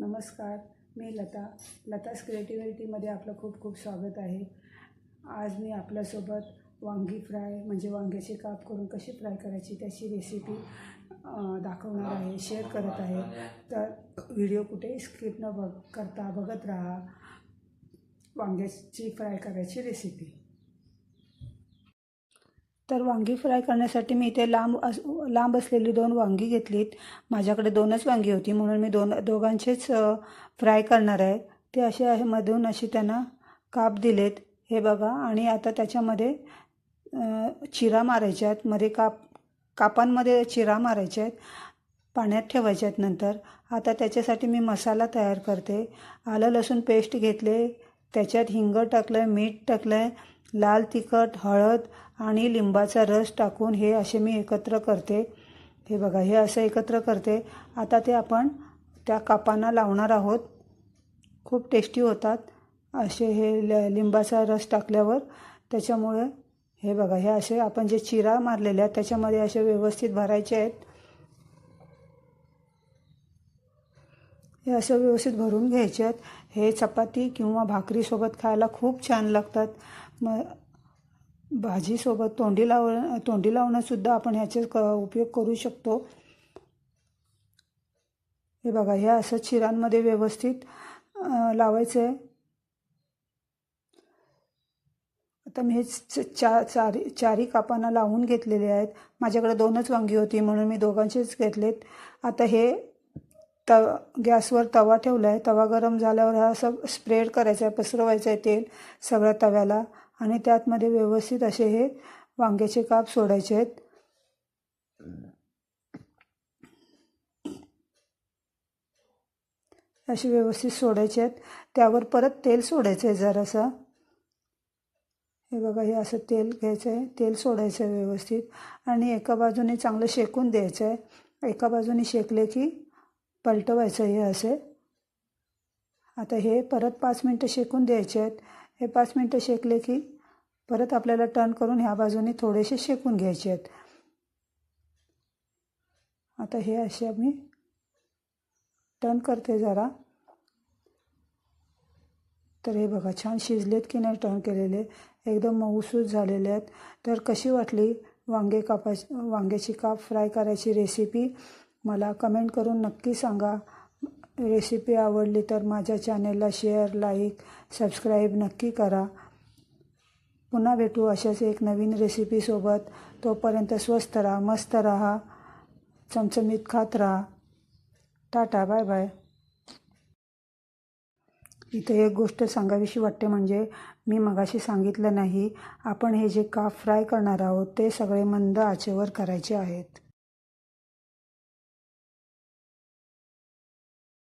नमस्कार मी लता. लतास क्रिएटिव्हिटीमध्ये आपलं खूप खूप स्वागत आहे. आज मी आपल्यासोबत वांगी फ्राय म्हणजे वांग्याचे काप करून कशी फ्राय करायची त्याची रेसिपी दाखवणार आहे शेअर करत आहे. तर व्हिडिओ कुठे स्किप न बघ करता बघत राहा. वांग्याची फ्राय करायची रेसिपी तर वांगी फ्राय करण्यासाठी मी इथे लांब अस लांब असलेली दोन वांगी घेतलीत. माझ्याकडे दोनच वांगी होती म्हणून मी दोन दोघांचेच फ्राय करणार आहे. ते असे आहे मधून असे त्यांना काप दिलेत. हे बघा आणि आता त्याच्यामध्ये चिरा मारायच्या आहेत. मध्ये काप कापांमध्ये चिरा मारायच्या आहेत. पाण्यात ठेवायच्या आहेत नंतर. आता त्याच्यासाठी मी मसाला तयार करते. आलं लसूण पेस्ट घेतले. त्याच्यात हिंग टाकलं आहे मीठ टाकलं आहे लाल तिखट हळद आणि लिंबाचा रस टाकून हे असे मी एकत्र करते. हे बघा हे असं एकत्र करते. आता ते आपण त्या कापांना लावणार आहोत. खूप टेस्टी होतात. असे हे ल लिंबाचा रस टाकल्यावर त्याच्यामुळे हे बघा हे असे आपण जे चिरा मारलेले आहेत त्याच्यामध्ये असे व्यवस्थित भरायचे आहेत. हे असं व्यवस्थित भरून घ्यायचे आहेत हे चपाती किंवा भाकरीसोबत खायला खूप छान लागतात. मग भाजीसोबत तोंडी लाव तोंडी लावणंसुद्धा आपण ह्याचे क उपयोग करू शकतो. हे बघा हे असं चिरांमध्ये व्यवस्थित लावायचं. आहे आता मी हे च- चा चारी चारी कापांना लावून घेतलेले आहेत. माझ्याकडे दोनच वांगी होती म्हणून मी दोघांचेच घेतलेत. आता हे त गॅसवर तवा ठेवला आहे तवा गरम झाल्यावर हा असं स्प्रेड करायचा आहे पसरवायचं आहे तेल सगळ्या तव्याला आणि त्यातमध्ये व्यवस्थित असे हे वांग्याचे काप सोडायचे आहेत. असे व्यवस्थित सोडायचे आहेत. त्यावर परत तेल सोडायचं आहे जरासं. हे बघा हे असं तेल घ्यायचं आहे. तेल सोडायचं आहे व्यवस्थित. आणि एका बाजूने चांगलं शेकून द्यायचं आहे. एका बाजूने शेकले की पलटवायचं हे असे. आता हे परत पाच मिनटं शेकून द्यायचे आहेत. हे पाच मिनटं शेकले की परत आपल्याला टर्न करून ह्या बाजूने थोडेसे शेकून घ्यायचे आहेत. आता हे असे आम्ही टर्न करते जरा. तर हे बघा छान शिजलेत की नाही टर्न केलेले? एकदम मऊसूत झालेले आहेत. तर कशी वाटली वांगे कापाची वांग्याची काप फ्राय करायची रेसिपी मला कमेंट करून नक्की सांगा. रेसिपी आवडली तर माझ्या चॅनेलला शेअर लाईक सबस्क्राईब नक्की करा. पुन्हा भेटू अशाच एक नवीन रेसिपीसोबत तोपर्यंत स्वस्त राहा मस्त राहा चमचमीत खात राहा. टाटा बाय बाय इथे एक गोष्ट सांगावीशी वाटते म्हणजे मी मगाशी सांगितलं नाही आपण हे जे काप फ्राय करणार आहोत ते सगळे मंद आचेवर करायचे आहेत.